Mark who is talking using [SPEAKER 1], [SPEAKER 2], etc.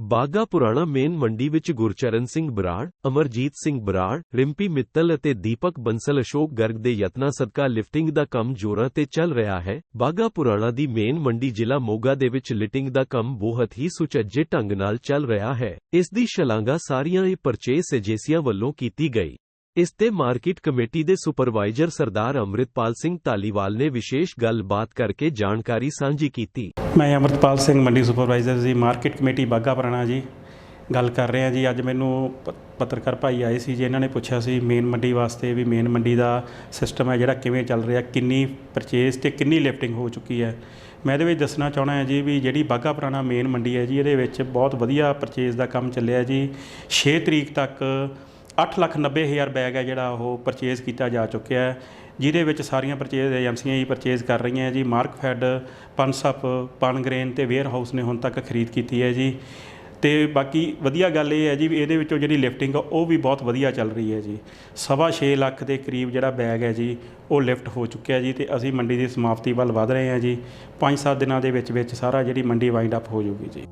[SPEAKER 1] ਬਾਗਾ ਪੁਰਾਣਾ ਮੇਨ ਮੰਡੀ ਵਿੱਚ ਗੁਰਚਰਨ ਸਿੰਘ ਬਰਾੜ, ਅਮਰਜੀਤ ਸਿੰਘ ਬਰਾੜ, ਰਿੰਪੀ ਮਿੱਤਲ ਅਤੇ ਦੀਪਕ ਬੰਸਲ ਅਸ਼ੋਕ ਗਰਗ ਦੇ ਯਤਨਾਂ ਸਦਕਾ ਲਿਫਟਿੰਗ ਦਾ ਕੰਮ ਜ਼ੋਰਾਂ ਤੇ ਚੱਲ ਰਿਹਾ ਹੈ। ਬਾਗਾ ਪੁਰਾਣਾ ਦੀ ਮੇਨ ਮੰਡੀ ਜ਼ਿਲ੍ਹਾ ਮੋਗਾ ਦੇ ਵਿੱਚ ਲਿਟਿੰਗ ਦਾ ਕੰਮ ਬਹੁਤ ਹੀ ਸੁਚੱਜੇ ਢੰਗ ਨਾਲ ਚੱਲ ਰਿਹਾ ਹੈ। ਇਸ ਦੀ ਸ਼ਲਾਘਾ ਸਾਰੀਆਂ ਹੀ ਪਰਚੇਸ ਏਜੰਸੀਆਂ ਵੱਲੋਂ ਕੀਤੀ ਗਈ। ਇਸ ਤੇ ਮਾਰਕੀਟ ਕਮੇਟੀ ਦੇ ਸੁਪਰਵਾਈਜ਼ਰ ਸਰਦਾਰ ਅੰਮ੍ਰਿਤਪਾਲ ਸਿੰਘ ਧਾਲੀਵਾਲ ਨੇ ਵਿਸ਼ੇਸ਼ ਗੱਲਬਾਤ ਕਰਕੇ ਜਾਣਕਾਰੀ ਸਾਂਝੀ ਕੀਤੀ।
[SPEAKER 2] ਮੈਂ ਅਮਰਤਪਾਲ ਸਿੰਘ ਮੰਡੀ ਸੁਪਰਵਾਈਜ਼ਰ ਜੀ, ਮਾਰਕੀਟ ਕਮੇਟੀ ਬਾਗਾ ਪੁਰਾਣਾ ਜੀ। ਗੱਲ ਕਰ ਰਹੇ ਹਾਂ ਜੀ, ਅੱਜ ਮੈਨੂੰ ਪ- ਪੱਤਰਕਾਰ ਭਾਈ ਆਏ ਸੀ ਜੀ, ਇਹਨਾਂ ਨੇ ਪੁੱਛਿਆ ਸੀ ਮੇਨ ਮੰਡੀ ਵਾਸਤੇ ਵੀ ਮੇਨ ਮੰਡੀ ਦਾ ਸਿਸਟਮ ਹੈ ਜਿਹੜਾ ਕਿਵੇਂ ਚੱਲ ਰਿਹਾ, ਕਿੰਨੀ ਪਰਚੇਸ ਤੇ ਕਿੰਨੀ ਲਿਫਟਿੰਗ ਹੋ ਚੁੱਕੀ ਹੈ। ਮੈਂ ਇਹਦੇ ਵਿੱਚ ਦੱਸਣਾ ਚਾਹਣਾ ਹੈ ਜੀ ਵੀ ਜਿਹੜੀ ਬਾਗਾ ਪੁਰਾਣਾ ਮੇਨ ਮੰਡੀ ਹੈ ਜੀ, ਇਹਦੇ ਵਿੱਚ ਬਹੁਤ ਵਧੀਆ ਪਰਚੇਸ ਦਾ ਕੰਮ ਚੱਲਿਆ ਜੀ। 6 ਤਰੀਕ ਤੱਕ 8 ਲੱਖ 90 ਹਜ਼ਾਰ ਬੈਗ ਹੈ ਜਿਹੜਾ ਉਹ ਪਰਚੇਜ਼ ਕੀਤਾ ਜਾ ਚੁੱਕਿਆ ਹੈ। ਜਿਹਦੇ ਵਿੱਚ ਸਾਰੀਆਂ ਪਰਚੇਜ਼ ਏਜੰਸੀਆਂ ਹੀ ਪਰਚੇਜ਼ ਕਰ ਰਹੀਆਂ ਹੈ ਜੀ ਮਾਰਕਫੈਡ ਪਨਸਪ ਪਨਗ੍ਰੇਨ ਤੇ ਵੇਅਰ ਹਾਊਸ ਨੇ ਹੁਣ ਤੱਕ ਖਰੀਦ ਕੀਤੀ ਹੈ ਜੀ। ਤੇ ਬਾਕੀ ਵਧੀਆ ਗੱਲ ਇਹ ਹੈ ਜੀ ਵੀ ਇਹਦੇ ਵਿੱਚੋਂ ਜਿਹੜੀ ਲਿਫਟਿੰਗ ਆ, ਉਹ ਵੀ ਬਹੁਤ ਵਧੀਆ ਚੱਲ ਰਹੀ ਹੈ ਜੀ। ਸਵਾ ਛੇ ਲੱਖ ਦੇ ਕਰੀਬ ਜਿਹੜਾ ਬੈਗ ਹੈ ਜੀ, ਉਹ ਲਿਫਟ ਹੋ ਚੁੱਕਿਆ ਜੀ ਤੇ ਅਸੀਂ ਮੰਡੀ ਦੀ ਸਮਾਪਤੀ ਵੱਲ ਵਧ ਰਹੇ ਹਾਂ ਜੀ। 5-7 ਦਿਨਾਂ ਦੇ ਵਿੱਚ ਵਿੱਚ ਸਾਰਾ ਜਿਹੜੀ ਮੰਡੀ ਵਾਈਂਡ ਅਪ ਹੋ ਜਾਊਗੀ ਜੀ।